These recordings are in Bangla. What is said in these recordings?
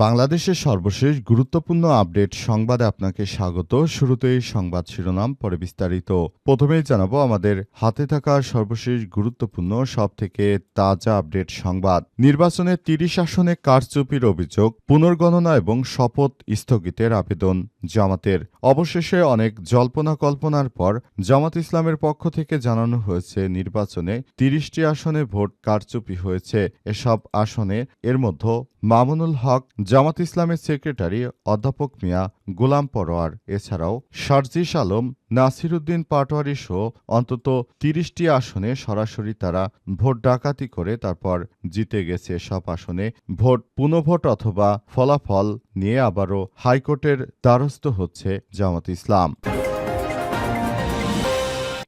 বাংলাদেশের সর্বশেষ গুরুত্বপূর্ণ আপডেট সংবাদে আপনাকে স্বাগত। শুরুতেই সংবাদ শিরোনাম, পরে বিস্তারিত। প্রথমেই জানাব আমাদের হাতে থাকা সর্বশেষ গুরুত্বপূর্ণ সব থেকে তাজা আপডেট সংবাদ। নির্বাচনে তিরিশ আসনে কারচুপির অভিযোগ, পুনর্গণনা এবং শপথ স্থগিতের আবেদন জামাতের। অবশেষে অনেক জল্পনা কল্পনার পর জামাত ইসলামের পক্ষ থেকে জানানো হয়েছে, নির্বাচনে তিরিশটি আসনে ভোট কারচুপি হয়েছে। এসব আসনে এর মধ্যে মামুনুল হক জামাত ইসলামের সেক্রেটারি অধ্যাপক মিয়া গোলাম পরোয়ার, এছাড়াও শারজিস আলম, নাসিরুদ্দিন পাটোয়ারি সহ অন্তত তিরিশটি আসনে সরাসরি তারা ভোট ডাকাতি করে তারপর জিতে গেছে সব আসনে। ভোট পুনঃভোট অথবা ফলাফল নিয়ে আবারও হাইকোর্টের দ্বারস্থ হচ্ছে জামাত ইসলাম।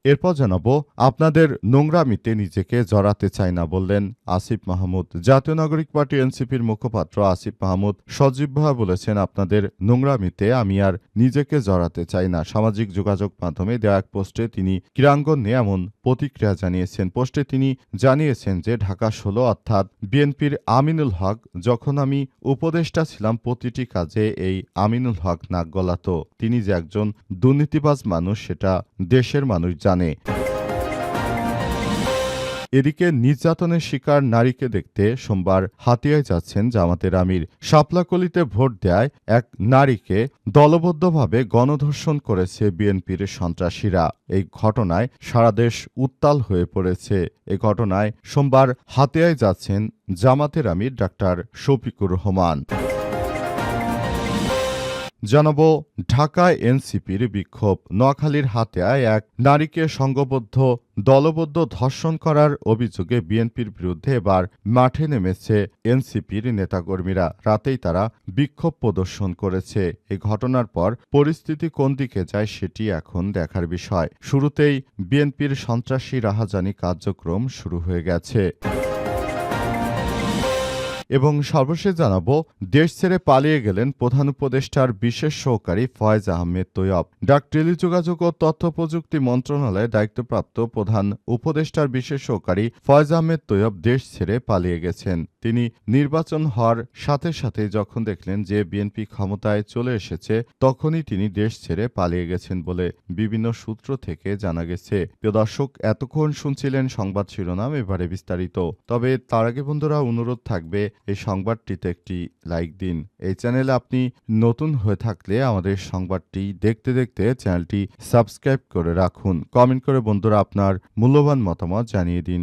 এরপর জানাব, আপনাদের নোংরামিতে নিজেকে জড়াতে চাই না বললেন আসিফ মাহমুদ। জাতীয় নাগরিক পার্টি এনসিপির মুখপাত্র আসিফ মাহমুদ সজীবভাবে বলেছেন, আপনাদের নোংরামিতে আমি আর নিজেকে জড়াতে চাই না। সামাজিক যোগাযোগ মাধ্যমে দেওয়া এক পোস্টে তিনি ক্রীড়াঙ্গন ক্রীড়াঙ্গনে এমন প্রতিক্রিয়া জানিয়েছেন। পোস্টে তিনি জানিয়েছেন যে, ঢাকা ষোলো অর্থাৎ বিএনপির আমিনুল হক, যখন আমি উপদেষ্টা ছিলাম, প্রতিটি কাজে এই আমিনুল হক নাক গলাতো। তিনি যে একজন দুর্নীতিবাজ মানুষ, সেটা দেশের মানুষ জানে। এদিকে নির্যাতনের শিকার নারীকে দেখতে সোমবার হাতিয়ায় যাচ্ছেন জামাতের আমির। শাপলাকলিতে ভোট দেয় এক নারীকে দলবদ্ধভাবে গণধর্ষণ করেছে বিএনপির সন্ত্রাসীরা। এই ঘটনায় সারা দেশ উত্তাল হয়ে পড়েছে। এ ঘটনায় সোমবার হাতিয়ায় যাচ্ছেন জামাতের আমির ডাক্তার শফিকুর রহমান। জানাব, ঢাকায় এনসিপির বিক্ষোভ। নোয়াখালীর হাতিয়ায় এক নারীকে সংঘবদ্ধ, দলবদ্ধ ধর্ষণ করার অভিযোগে বিএনপির বিরুদ্ধে এবার মাঠে নেমেছে এনসিপির নেতাকর্মীরা। রাতেই তারা বিক্ষোভ প্রদর্শন করেছে। এই ঘটনার পর পরিস্থিতি কোন দিকে যায় সেটি এখন দেখার বিষয়। শুরুতেই বিএনপির সন্ত্রাসী রাহাজানি কার্যক্রম শুরু হয়ে গেছে। এবং সর্বশেষ জানাব, দেশ ছেড়ে পালিয়ে গেলেন প্রধান উপদেষ্টার বিশেষ সহকারী ফয়েজ আহমেদ তৈয়ব। ডাক টেলিযোগাযোগ ও তথ্য প্রযুক্তি মন্ত্রণালয়ে দায়িত্বপ্রাপ্ত প্রধান উপদেষ্টার বিশেষ সহকারী ফয়েজ আহমেদ তৈয়ব দেশ ছেড়ে পালিয়ে গেছেন। তিনি নির্বাচন হওয়ার সাথে সাথে যখন দেখলেন যে বিএনপি ক্ষমতায় চলে এসেছে, তখনই তিনি দেশ ছেড়ে পালিয়ে গেছেন বলে বিভিন্ন সূত্র থেকে জানা গেছে। প্রিয় দর্শক, এতক্ষণ শুনছিলেন সংবাদ শিরোনাম, এবারে বিস্তারিত। তবে তার আগে বন্ধুরা, অনুরোধ থাকবে, এই সংবাদটিতে একটি লাইক দিন। এই চ্যানেলে আপনি নতুন হয়ে থাকলে আমাদের সংবাদটি দেখতে দেখতে চ্যানেলটি সাবস্ক্রাইব করে রাখুন। কমেন্ট করে বন্ধুরা আপনার মূল্যবান মতামত জানিয়ে দিন।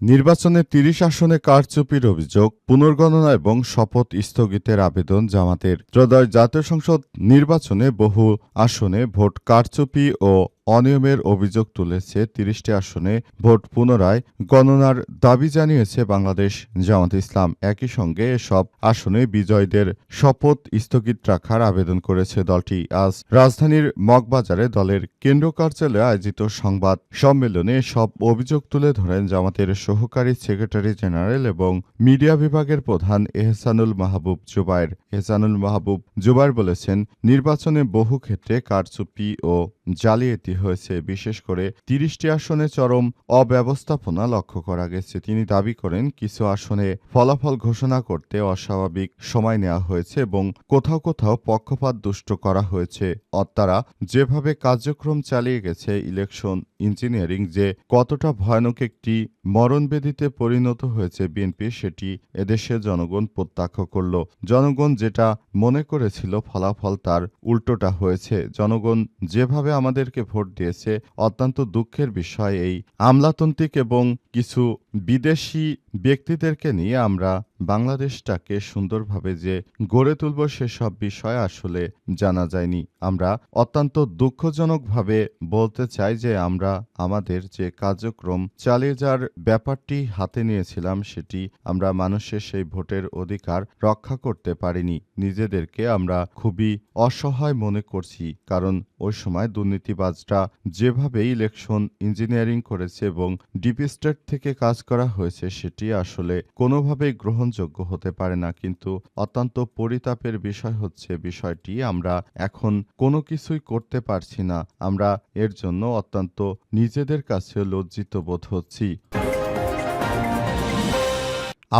নির্বাচনে তিরিশ আসনে কারচুপির অভিযোগ, পুনর্গণনা এবং শপথ স্থগিতের আবেদন জামাতের। ত্রয়োদশ জাতীয় সংসদ নির্বাচনে বহু আসনে ভোট কারচুপি ও অনিয়মের অভিযোগ তুলেছে তিরিশটি আসনে ভোট পুনরায় গণনার দাবি জানিয়েছে বাংলাদেশ জামাত ইসলাম। একই সঙ্গে এসব আসনে বিজয়ীদের শপথ স্থগিত রাখার আবেদন করেছে দলটি। আজ রাজধানীর মগবাজারে দলের কেন্দ্র কার্যালয়ে আয়োজিত সংবাদ সম্মেলনে সব অভিযোগ তুলে ধরেন জামাতের সহকারী সেক্রেটারি জেনারেল এবং মিডিয়া বিভাগের প্রধান এহসানুল মাহবুব জুবাইর এহসানুল মাহবুব জুবাইর বলেছেন, নির্বাচনে বহু ক্ষেত্রে কারচুপি ও জালিয়াতি হয়েছে। বিশেষ করে তিরিশটি আসনে চরম অব্যবস্থাপনা লক্ষ্য করা গেছে। তিনি দাবি করেন, কিছু আসনে ফলাফল ঘোষণা করতে অস্বাভাবিক সময় নেওয়া হয়েছে এবং কোথাও কোথাও পক্ষপাত দুষ্ট করা হয়েছে। অত্যারা যেভাবে কার্যক্রম চালিয়ে গেছে, ইলেকশন ইঞ্জিনিয়ারিং যে কতটা ভয়ানক একটি মরণবেদিতে পরিণত হয়েছে বিএনপি, সেটি এদেশের জনগণ প্রত্যাখ্য করল। জনগণ যেটা মনে করেছিল ফলাফল তার উল্টোটা হয়েছে। জনগণ যেভাবে আমাদেরকে ভোট দিয়েছে, অত্যন্ত দুঃখের বিষয় এই। আমলাতান্ত্রিক এবং কিছু বিদেশি ব্যক্তিদেরকে নিয়ে আমরা বাংলাদেশটাকে সুন্দরভাবে যে গড়ে তুলব সেসব বিষয় আসলে জানা যায়নি। আমরা অত্যন্ত দুঃখজনকভাবে বলতে চাই যে আমরা আমাদের যে কার্যক্রম চালিয়ে যাওয়ার ব্যাপারটি হাতে নিয়েছিলাম সেটি আমরা মানুষের সেই ভোটের অধিকার রক্ষা করতে পারিনি। নিজেদেরকে আমরা খুবই অসহায় মনে করছি, কারণ ওই সময় দুর্নীতিবাজরা যেভাবে ইলেকশন ইঞ্জিনিয়ারিং করেছে এবং ডিপি স্টেট থেকে কাজ করা হয়েছে সেটি আসলে কোনোভাবেই গ্রহণযোগ্য হতে পারে না। কিন্তু অত্যন্ত পরিতাপের বিষয় হচ্ছে বিষয়টি, আমরা এখন কোনো কিছুই করতে পারছি না। আমরা এর জন্য অত্যন্ত নিজেদের কাছে লজ্জিত বোধ হচ্ছি।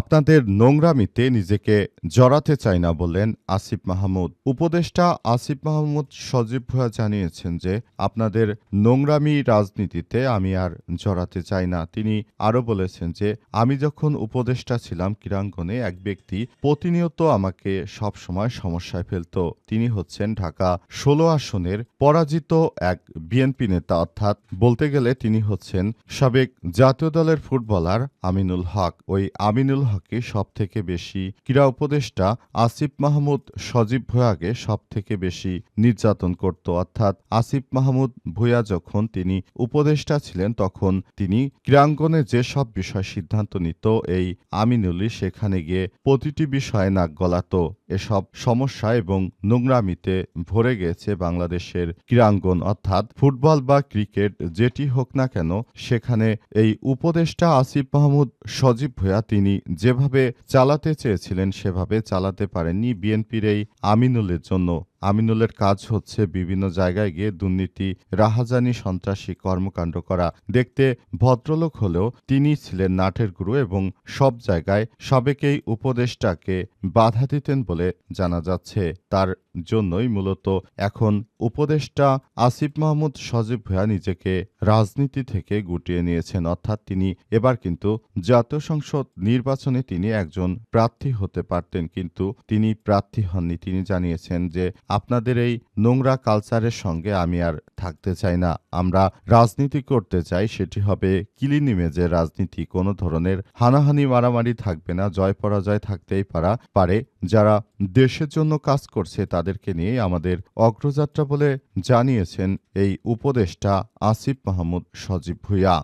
আপনাদের নোংরামিতে নিজেকে জড়াতে চাই না বললেন আসিফ মাহমুদ। উপদেষ্টা আসিফ মাহমুদ সজীব ভুয়া জানিয়েছেন যে, আপনাদের নোংরামি রাজনীতিতে আমি আর জড়াতে চাই না। তিনি আরও বলেছেন যে, আমি যখন উপদেষ্টা ছিলাম ক্রীড়াঙ্গনে, এক ব্যক্তি প্রতিনিয়ত আমাকে সবসময় সমস্যায় ফেলত। তিনি হচ্ছেন ঢাকা ষোলো আসনের পরাজিত এক বিএনপি নেতা। অর্থাৎ বলতে গেলে তিনি হচ্ছেন সাবেক জাতীয় দলের ফুটবলার আমিনুল হক। ওই আমিনুল সব থেকে বেশি ক্রীড়া উপদেষ্টা আসিফ মাহমুদ সজীব ভূয়াকে সব থেকে বেশি নির্যাতন করত। অর্থাৎ আসিফ মাহমুদ ভুয়া যখন তিনি উপদেষ্টা ছিলেন, তখন তিনি ক্রীড়াঙ্গনে যেসব বিষয় সিদ্ধান্ত নিত, এই আমিনুলি সেখানে গিয়ে প্রতিটি বিষয়ে নাক গলাতো। এসব সমস্যা এবং নোংরামিতে ভরে গেছে বাংলাদেশের ক্রীড়াঙ্গন। অর্থাৎ ফুটবল বা ক্রিকেট যেটি হোক না কেন, সেখানে এই উপদেষ্টা আসিফ মাহমুদ সজীব ভূয়া তিনি যেভাবে চালাতে চেয়েছিলেন, সেভাবে চালাতে পারেননি বিএনপির এই আমিনুলের জন্য। আমিনুলের কাজ হচ্ছে বিভিন্ন জায়গায় গিয়ে দুর্নীতি, রাহাজানি, সন্ত্রাসী কর্মকাণ্ড করা। দেখতে ভদ্রলোক হলেও তিনি ছিলেন নাটের গুরু এবং সব জায়গায় সবেকেই উপদেষ্টাকে বাধা দিতেন বলে জানা যাচ্ছে। তার জন্যই মূলত এখন উপদেষ্টা আসিফ মাহমুদ সজীব ভূয়া নিজেকে রাজনীতি থেকে গুটিয়ে নিয়েছেন। অর্থাৎ তিনি এবার কিন্তু জাতীয় সংসদ নির্বাচনে তিনি একজন প্রার্থী হতে পারতেন, কিন্তু তিনি প্রার্থী হননি। তিনি জানিয়েছেন যে, আপনাদের এই নোংরা কালচারের সঙ্গে আমি আর থাকতে চাই না। আমরা রাজনীতি করতে চাই, সেটি হবে কিলিন ইমেজের রাজনীতি। কোনো ধরনের হানাহানি মারামারি থাকবে না। জয় পরাজয় থাকতেই পারা পারে যারা দেশের জন্য কাজ করছে তাদেরকে নিয়ে আমাদের অগ্রযাত্রা বলে জানিয়েছেন এই উপদেষ্টা আসিফ মাহমুদ সজীব ভুইয়া।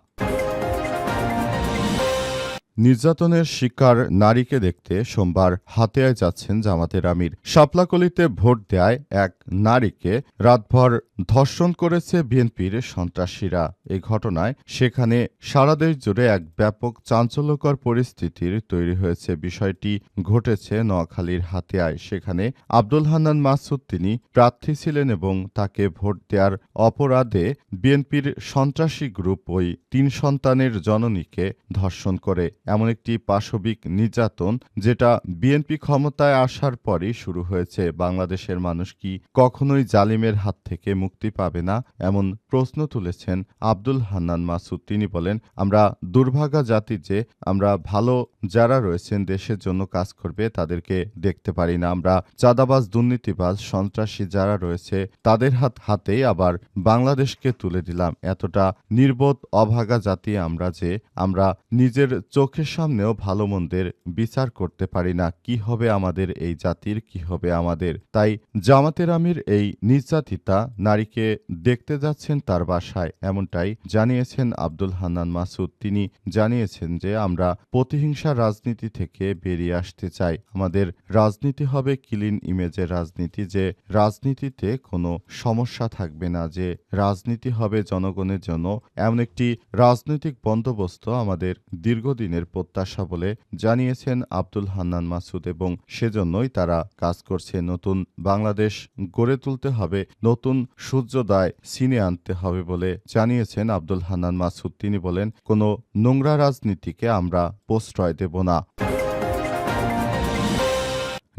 নির্যাতনের শিকার নারীকে দেখতে সোমবার হাতিয়ায় যাচ্ছেন জামাতের আমির। শাপলাকলিতে ভোট দেয় এক নারীকে রাতভর ধর্ষণ করেছে বিএনপির সন্ত্রাসীরা। এ ঘটনায় সেখানে সারা দেশ জুড়ে এক ব্যাপক চাঞ্চল্যকর পরিস্থিতির তৈরি হয়েছে। বিষয়টি ঘটেছে নোয়াখালীর হাতিয়ায়। সেখানে আব্দুল হান্নান মাসুদ তিনি প্রার্থী ছিলেন এবং তাকে ভোট দেওয়ার অপরাধে বিএনপির সন্ত্রাসী গ্রুপ ওই তিন সন্তানের জননীকে ধর্ষণ করে। এমন একটি পাশবিক নির্যাতন যেটা বিএনপি ক্ষমতায় আসার পরই শুরু হয়েছে। বাংলাদেশের মানুষ কি কখনোই জালিমের হাত থেকে মুক্তি পাবে না? এমন প্রশ্ন তুলেছেন আব্দুল হান্নান মাসুদ। তিনি বলেন, আমরা দুর্ভাগা জাতি যে, আমরা ভালো যারা রয়েছেন, দেশের জন্য কাজ করবে, তাদেরকে দেখতে পারি না আমরা। চাঁদাবাজ, দুর্নীতিবাজ, সন্ত্রাসী যারা রয়েছে, তাদের হাত, হাতেই আবার বাংলাদেশকে তুলে দিলাম। এতটা নির্বোধ, অভাগা জাতি আমরা যে আমরা নিজের চোখের সামনেও ভালো মন্দের বিচার করতে পারি না। কি হবে আমাদের এই জাতির? কি হবে আমাদের? তাই জামাতের আমির এই নির্যাতিতা নারীকে দেখতে যাচ্ছেন তার বাসায়, এমনটাই জানিয়েছেন আব্দুল হান্নান মাসুদ। তিনি জানিয়েছেন যে আমরা প্রতিহিংসা রাজনীতি থেকে বেরিয়ে আসতে চাই। আমাদের রাজনীতি হবে ক্লিন ইমেজের রাজনীতি যে রাজনীতিতে কোনো সমস্যা থাকবে না, যে রাজনীতি হবে জনগণের জন্য। এমন একটি রাজনৈতিক বন্দোবস্ত আমাদের দীর্ঘদিনের প্রত্যাশা বলে জানিয়েছেন আব্দুল হান্নান মাসুদ এবং সেজন্যই তারা কাজ করছে। নতুন বাংলাদেশ গড়ে তুলতে হবে, নতুন সূর্যোদয় সিনে আনতে হবে বলে জানিয়েছেন আব্দুল হান্নান মাসুদ। তিনি বলেন, কোনো নোংরা রাজনীতিকে আমরা প্রশ্রয় দেব না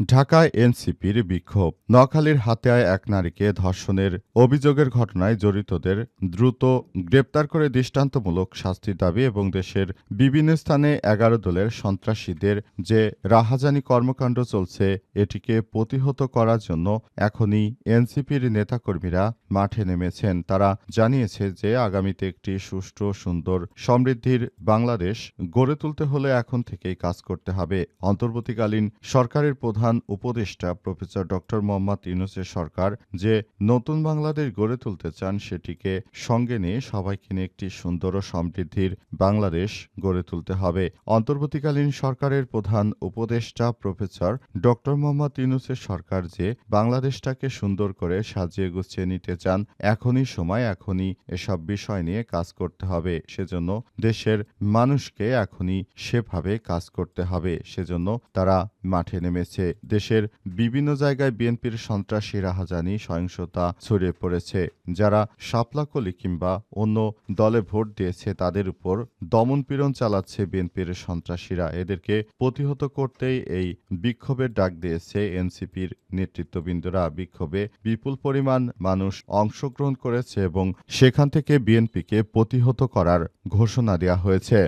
ঢাকায় এনসিপির বিক্ষোভ। নোয়াখালীর হাতিয়ায় এক নারীকে ধর্ষণের অভিযোগের ঘটনায় জড়িতদের দ্রুত গ্রেপ্তার করে দৃষ্টান্তমূলক শাস্তির দাবি এবং দেশের বিভিন্ন স্থানে এগারো দলের সন্ত্রাসীদের যে রাহাজানি কর্মকাণ্ড চলছে, এটিকে প্রতিহত করার জন্য এখনই এনসিপির নেতাকর্মীরা মাঠে নেমেছেন। তারা জানিয়েছে যে, আগামীতে একটি সুষ্ঠু, সুন্দর সমৃদ্ধির বাংলাদেশ গড়ে তুলতে হলে এখন থেকেই কাজ করতে হবে। অন্তর্বর্তীকালীন সরকারের প্রধান উপদেষ্টা প্রফেসর ডক্টর মোহাম্মদ ইউনুসের সরকার যে নতুন বাংলাদেশ গড়ে তুলতে চান সেটিকে সঙ্গে নিয়ে সবাইকে নিয়ে একটি সুন্দর ও সমৃদ্ধির বাংলাদেশ গড়ে তুলতে হবে। অন্তর্বর্তীকালীন সরকারের প্রধান উপদেষ্টা প্রফেসর ডক্টর মোহাম্মদ ইউনুসের সরকার যে বাংলাদেশটাকে সুন্দর করে সাজিয়ে গুছিয়ে নিতে চান, এখনই সময়, এখনই এসব বিষয় নিয়ে কাজ করতে হবে। সেজন্য দেশের মানুষকে এখনই সেভাবে কাজ করতে হবে। সেজন্য তারা মাঠে নেমেছে। দেশের বিভিন্ন জায়গায় বিএনপির সন্ত্রাসী রাহাজানি সহিংসতা ছড়িয়ে পড়েছে। যারা শাপলাকলি কিংবা অন্য দলে ভোট দিয়েছে, তাদের উপর দমনপীড়ন চালাচ্ছে বিএনপির সন্ত্রাসীরা। এদেরকে প্রতিহত করতেই এই বিক্ষোভের ডাক দিয়েছে এনসিপির নেতৃত্ববৃন্দরা। বিক্ষোভে বিপুল পরিমাণ মানুষ অংশগ্রহণ করেছে এবং সেখান থেকে বিএনপিকে প্রতিহত করার ঘোষণা দেওয়া হয়েছে।